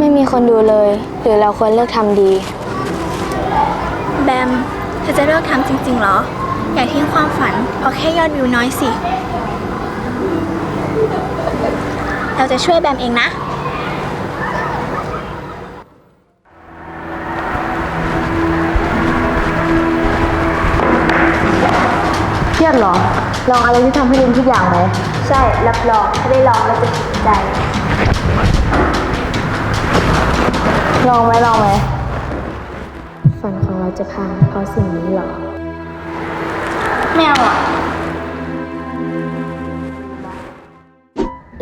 มีคนดูเลย หรือเราควรเลิกทำดี แบม เธอจะเลิกทำจริงๆเหรอ อย่าทิ้งความฝันเพราะแค่ยอดวิวน้อยสิ เราจะช่วยแบมเองนะ เครียดเหรอ ลองอะไรที่ทำให้ลืมทุกอย่างไหม ใช่ รับรองถ้าได้ลองแล้วจะติดใจ ลองไหมลองไหมฝันของเราจะพังเพราะสิ่งนี้เหรอไม่เอาอะ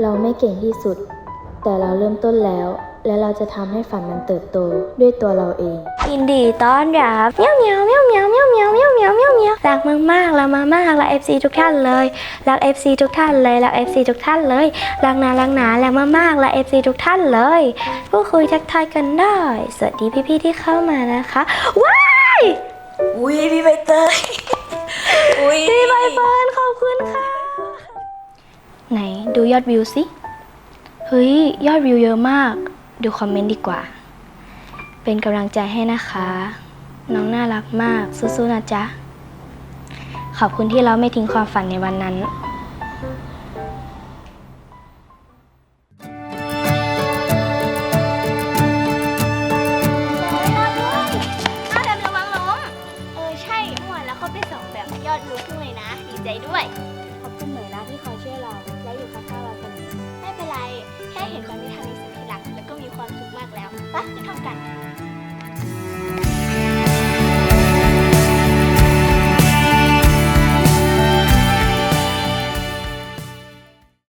เราไม่เก่งที่สุด แต่เราเริ่มต้นแล้ว และเราจะทำให้ฝันมันเติบโตด้วยตัวเราเอง ยินดีต้อนรับเมียวเมียวเมียวเมียวเมียวเมียวเมียวเมียวเมียวเมียวรักมากมากๆรักมากมากๆรัก FC ทุกท่านเลยรัก FC ทุกท่านเลยรัก FC ทุกท่านเลยรักนารักหนารักมากมากๆรัก FC ทุกท่านเลยพูดคุยทักทายกันได้สวัสดีพี่ๆที่เข้ามานะคะว้ายอุ้ยพี่ใบเตยอุ้ยพี่ใบเฟิร์นขอบคุณค่ะ ไหนดูยอดวิวสิ เฮ้ย ยอดวิวเยอะมาก ดูคอมเมนต์ดีกว่า เป็นกำลังใจให้นะคะ น้องน่ารักมาก สู้ๆนะจ๊ะ ขอบคุณที่เราไม่ทิ้งความฝันในวันนั้นยอดรู้ขึ้นเลยนะ ดีใจด้วย ขอบคุณเหน่วยนะที่คอยช่วยเรา และอยู่ข้าง Cảm